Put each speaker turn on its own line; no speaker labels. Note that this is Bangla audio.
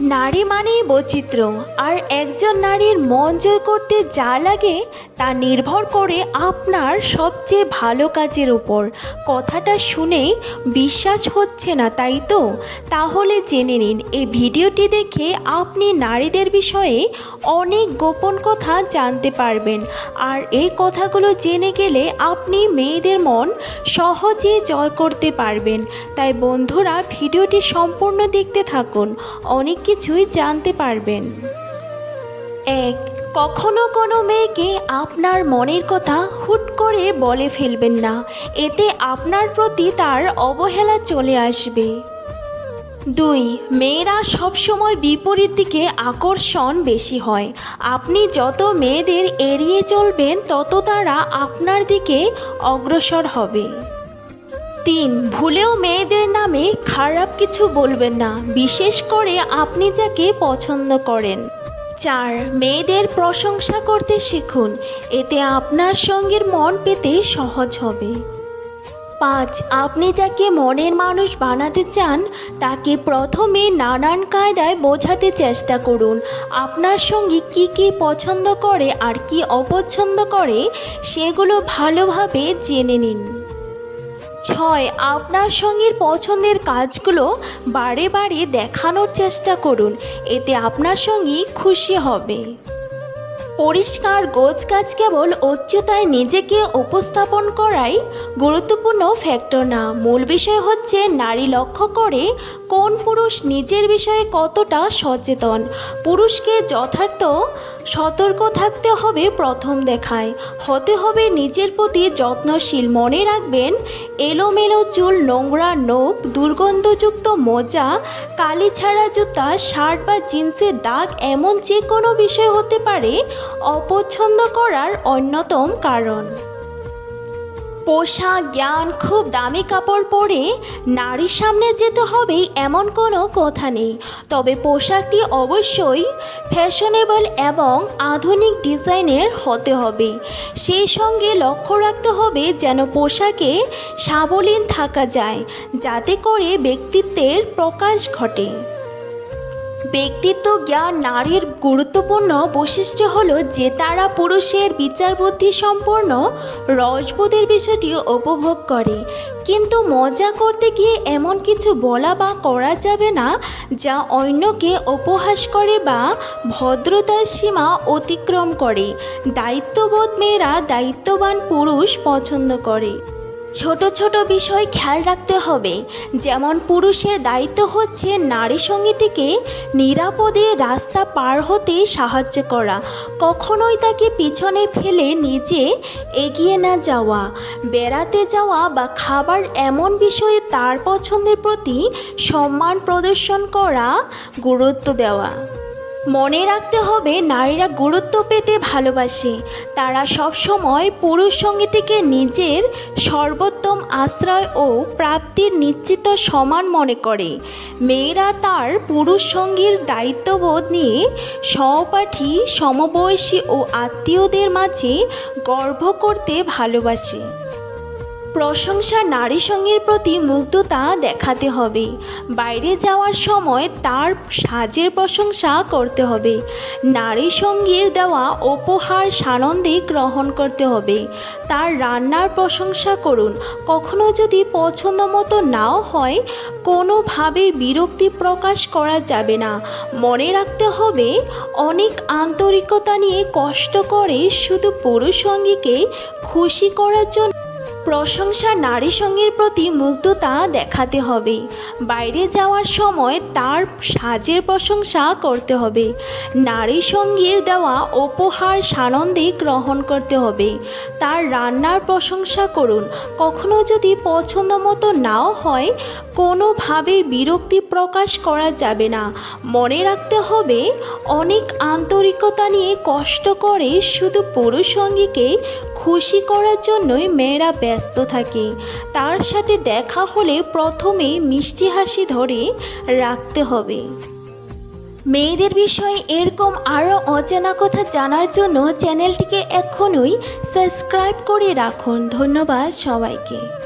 নারী মানেই বৈচিত্র্য, আর একজন নারীর মন জয় করতে যা লাগে তা নির্ভর করে আপনার সবচেয়ে ভালো কাজের উপর। কথাটা শুনে বিশ্বাস হচ্ছে না, তাই তো? তাহলে জেনে নিন, এই ভিডিওটি দেখে আপনি নারীদের বিষয়ে অনেক গোপন কথা জানতে পারবেন। আর এই কথাগুলো জেনে গেলে আপনি মেয়েদের মন সহজে জয় করতে পারবেন। তাই বন্ধুরা, ভিডিওটি সম্পূর্ণ দেখতে থাকুন। অনেক কিছুই জানতে পারবেন। এক, কখনো কোনো মেয়েকে আপনার মনের কথা হুট করে বলে ফেলবেন না। এতে আপনার প্রতি তার অবহেলা চলে আসবে। দুই, মেয়েরা সবসময় বিপরীত দিকে আকর্ষণ বেশি হয়। আপনি যত মেয়েদের এড়িয়ে চলবেন, তত তারা আপনার দিকে অগ্রসর হবে। তিন, ভুলেও মেয়েদের নামে খারাপ কিছু বলবেন না, বিশেষ করে আপনি যাকে পছন্দ করেন। চার, মেয়েদের প্রশংসা করতে শিখুন, এতে আপনার সঙ্গের মন পেতে সহজ হবে। পাঁচ, আপনি যাকে মনের মানুষ বানাতে চান, তাকে প্রথমে নানান কায়দায় বোঝাতে চেষ্টা করুন, আপনার সঙ্গে কি কি পছন্দ করে আর কি অপছন্দ করে, সেগুলো ভালোভাবে জেনে নিন। ছয় আপনার সঙ্গীর পছন্দের কাজগুলো বারে বারে দেখানোর চেষ্টা করুন, এতে আপনার সঙ্গী খুশি হবে। পরিষ্কার গোছ কাজ কেবল উচ্চতায় নিজেকে উপস্থাপন করাই গুরুত্বপূর্ণ ফ্যাক্টর না। মূল বিষয় হচ্ছে নারী লক্ষ্য করে কোন পুরুষ নিজের বিষয়ে কতটা সচেতন। পুরুষকে যথার্থ সতর্ক থাকতে হবে প্রথম দেখায়। হতে হবে নিজের প্রতি যত্নশীল। মনে রাখবেন, এলোমেলো চুল, নোংরা নোখ, দুর্গন্ধযুক্ত মোজা কালি ছাড়া জুতা, শার্ট বা জিন্সের দাগ এমন যে কোনো বিষয় হতে পারে, অপছন্দ করার অন্যতম কারণ। পোশাক, জ্ঞান, খুব দামি কাপড় পরে নারীর সামনে যেতে হবে এমন কোনো কথা নেই। তবে পোশাকটি অবশ্যই ফ্যাশনেবল এবং আধুনিক ডিজাইনের হতে হবে। সেই সঙ্গে লক্ষ্য রাখতে হবে যেন পোশাকে সাবলীন থাকা যায়, যাতে করে ব্যক্তিত্বের প্রকাশ ঘটে। ব্যক্তিত্ব, জ্ঞান, নারীর গুরুত্বপূর্ণ বৈশিষ্ট্য হলো যে তারা পুরুষের বিচার বুদ্ধি সম্পন্ন রসবোধের বিষয়টি উপভোগ করে। কিন্তু মজা করতে গিয়ে এমন কিছু বলা বা করা যাবে না যা অন্যকে উপহাস করে বা ভদ্রতার সীমা অতিক্রম করে। দায়িত্ববোধ মেয়েরা দায়িত্ববান পুরুষ পছন্দ করে। ছোট ছোট বিষয় খেয়াল রাখতে হবে। যেমন পুরুষের দায়িত্ব হচ্ছে নারী সঙ্গীটিকে নিরাপদে রাস্তা পার হতে সাহায্য করা। কখনোই তাকে পিছনে ফেলে নিজে এগিয়ে না যাওয়া। বেড়াতে যাওয়া বা খাবার এমন বিষয়ে তার পছন্দের প্রতি সম্মান প্রদর্শন করা, গুরুত্ব দেওয়া। মনে রাখতে হবে, নারীরা গুরুত্ব পেতে ভালোবাসে। তারা সবসময় পুরুষ সঙ্গীটিকে নিজের সর্বোত্তম আশ্রয় ও প্রাপ্তির নিশ্চিত সমান মনে করে। মেয়েরা তার পুরুষ সঙ্গীর দায়িত্ববোধ নিয়ে সহপাঠী, সমবয়সী ও আত্মীয়দের মাঝে গর্ব করতে ভালোবাসে। প্রশংসা নারী সঙ্গীর প্রতি মুগ্ধতা দেখাতে হবে। বাইরে যাওয়ার সময় তার সাজের প্রশংসা করতে হবে। নারী সঙ্গীর দেওয়া উপহার সানন্দে গ্রহণ করতে হবে। তার রান্নার প্রশংসা করুন। কখনো যদি পছন্দ মতো নাও হয়, কোনোভাবে বিরক্তি প্রকাশ করা যাবে না। মনে রাখতে হবে, অনেক আন্তরিকতা নিয়ে কষ্ট করে শুধু পুরুষ সঙ্গীকে খুশি করার জন্য প্রশংসা নারী সঙ্গীর প্রতি মুগ্ধতা দেখাতে হবে। বাইরে যাওয়ার সময় তার সাজের প্রশংসা করতে হবে। নারী সঙ্গীর দেওয়া উপহার সানন্দে গ্রহণ করতে হবে। তার রান্নার প্রশংসা করুন। কখনো যদি পছন্দ মতো নাও হয়, কোনোভাবে বিরক্তি প্রকাশ করা যাবে না। মনে রাখতে হবে, অনেক আন্তরিকতা নিয়ে কষ্ট করে শুধু পুরুষ সঙ্গীকে খুশি করার জন্যই মেয়েরা ব্যস্ত থাকে। তার সাথে দেখা হলে প্রথমে মিষ্টি হাসি ধরে রাখতে হবে। মেয়েদের বিষয়ে এরকম আরও অজানা কথা জানার জন্য চ্যানেলটিকে এখনই সাবস্ক্রাইব করে রাখুন। ধন্যবাদ সবাইকে।